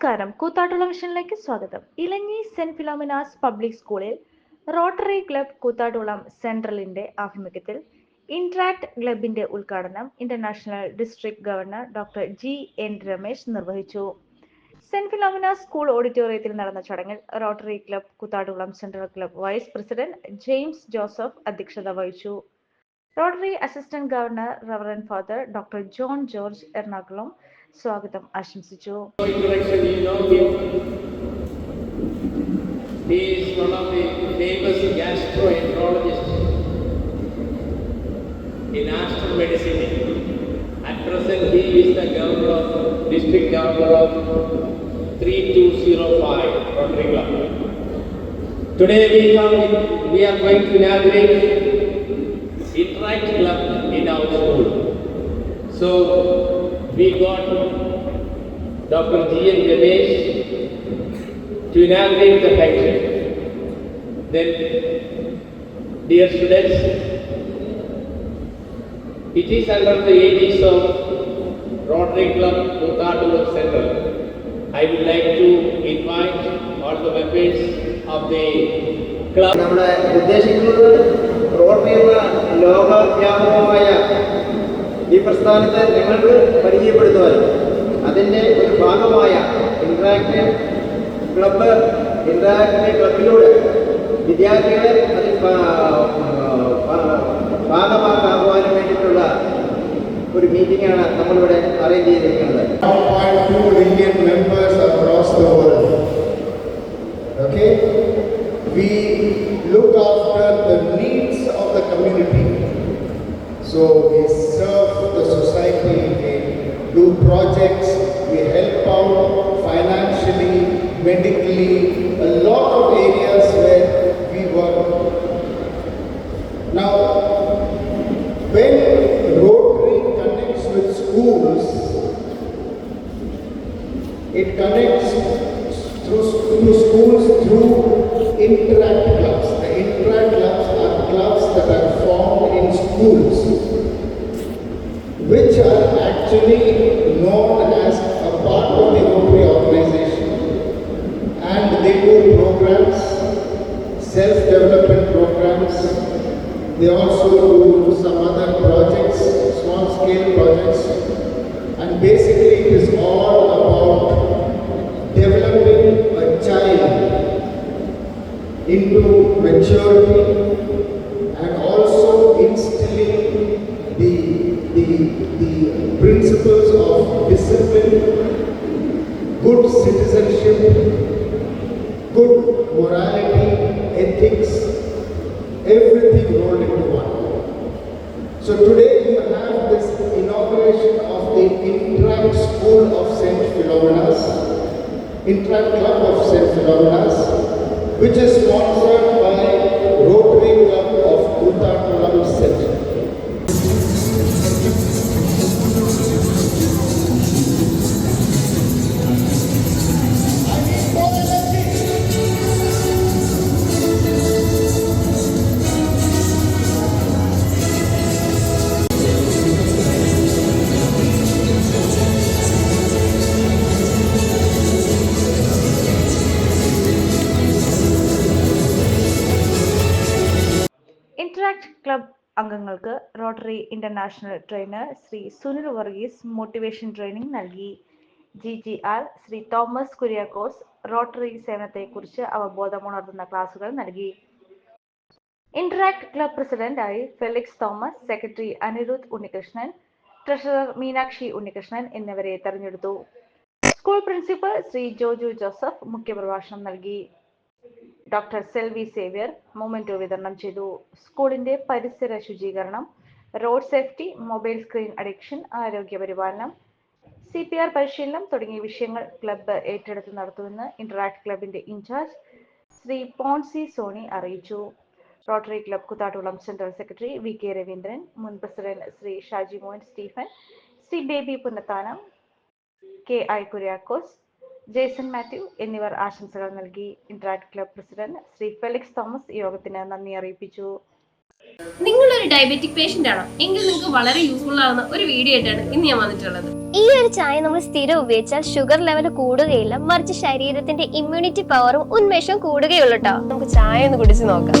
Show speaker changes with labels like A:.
A: നമസ്കാരം. കൂത്താട്ടുള്ള മിഷനിലേക്ക് സ്വാഗതം. ഇലഞ്ഞി സെന്റ് ഫിലോമിനാസ് പബ്ലിക് സ്കൂളിൽ റോട്ടറി ക്ലബ് കൂത്താട്ടുളം സെൻട്രലിന്റെ ആഭിമുഖ്യത്തിൽ ഇന്ററാക്ട് ക്ലബിന്റെ ഉദ്ഘാടനം international district governor doctor G N Ramesh നിർവഹിച്ചു. സെന്റ് ഫിലോമിനാസ് സ്കൂൾ ഓഡിറ്റോറിയത്തിൽ നടന്ന ചടങ്ങിൽ Rotary club Koothattukulam central club vice president James Joseph അധ്യക്ഷത വഹിച്ചു. Rotary assistant governor reverend father doctor John George Ernakulam സ്വാഗതം ആശംസിച്ചു
B: introduction, you know him. He is one of the famous gastroenterologists in Aston Medicine. At present, he is the governor of, district governor of 3205 Rotary Club. Today we come, we are going to inaugurate Interact Club in our school. So we got Dr. G. N. Ramesh to inaugurate the function. Then, dear students, it is under the aegis of Rotary Club Muthatulur Center. I would like to invite all the members of the club.
C: നമ്മുടെ ഉദ്ദേശിക്കുന്നത് rotary എന്ന ലോകവ്യാപകമായ ഈ പ്രസ്ഥാനത്തെ നിങ്ങൾക്ക് പരിചയപ്പെടുത്തുവാനും അതിന്റെ ഒരു ഭാഗമായ interact club interact ക്ലബിലൂടെ വിദ്യാർത്ഥികളെ അതിൽ ഭാഗമാക്കാകുവാനും വേണ്ടിയിട്ടുള്ള ഒരു മീറ്റിംഗാണ് നമ്മളിവിടെ അറേഞ്ച് ചെയ്തിരിക്കുന്നത്.
D: Do projects, we help out financially, medically, a lot of areas where we work. Now, when Rotary connects with schools, it connects through, through schools through interact clubs. The interact clubs are clubs that are formed in schools, which are actually known as a part of the Rotary organization. And they do programs, self-development programs. They also do some other projects, small-scale projects. And basically, it is all about developing a child into maturity and also instilling principles of discipline, good citizenship, good morality, ethics, everything rolled into one. So today you have this inauguration of the Interact School of St. Philomenas, Interact Club of St. Philomenas, which is sponsored Interact club
A: അംഗങ്ങൾക്ക് Rotary international trainer Shri Sunil Varghese motivation training നൽകി. G G R Shri Thomas Kuriakose Rotary സേവനത്തെക്കുറിച്ച് അവബോധമുണർത്തുന്ന ക്ലാസുകൾ നൽകി. Interact club പ്രസിഡന്റായി Felix Thomas secretary Anirudh Unnikrishnan treasurer Meenakshi Unnikrishnan എന്നിവരെ തെരഞ്ഞെടുത്തു. School principal Shri Joju Joseph മുഖ്യപ്രഭാഷണം നൽകി. ഡോക്ടർ സെൽവി സേവ്യർ മൊമെന്റോ വിതരണം ചെയ്തു. സ്കൂളിന്റെ പരിസര ശുചീകരണം road safety mobile screen addiction ആരോഗ്യ പരിപാലനം സി പി ആർ പരിശീലനം തുടങ്ങിയ വിഷയങ്ങൾ ക്ലബ്ബ് ഏറ്റെടുത്ത് നടത്തുമെന്ന് ഇന്ററാക്ട് ക്ലബിന്റെ ഇൻചാർജ് ശ്രീ പോൺസി സോണി അറിയിച്ചു. Rotary club Koothattukulam central secretary V K Raveendran മുൻ president Shri Shaji Mohan Stephen Shri Baby Punnathanam K I Kuriakose Jason Mathew എന്നിവർ ആശംസകൾ നൽകി. Interact club president Shri Felix Thomas യോഗത്തിന് നന്ദി അറിയിപ്പിച്ചു.
E: നിങ്ങളൊരു ഡയബറ്റിക് പേഷ്യന്റ് ആണോ. എങ്കിൽ നിങ്ങൾക്ക് വളരെ യൂസ്ഫുൾ ആവുന്ന ഒരു വീഡിയോ ആയിട്ടാണ് ഇന്ന് ഞാൻ വന്നിട്ടുള്ളത്.
F: ഈ ഒരു ചായ നമ്മൾ സ്ഥിരം ഉപയോഗിച്ചാൽ ഷുഗർ ലെവൽ കൂടുകയില്ല മറിച്ച് ശരീരത്തിന്റെ ഇമ്മ്യൂണിറ്റി പവറും ഉന്മേഷവും കൂടുകയുള്ളൂ കേട്ടോ
E: നമുക്ക് ചായ ഒന്ന് കുടിച്ച് നോക്കാം.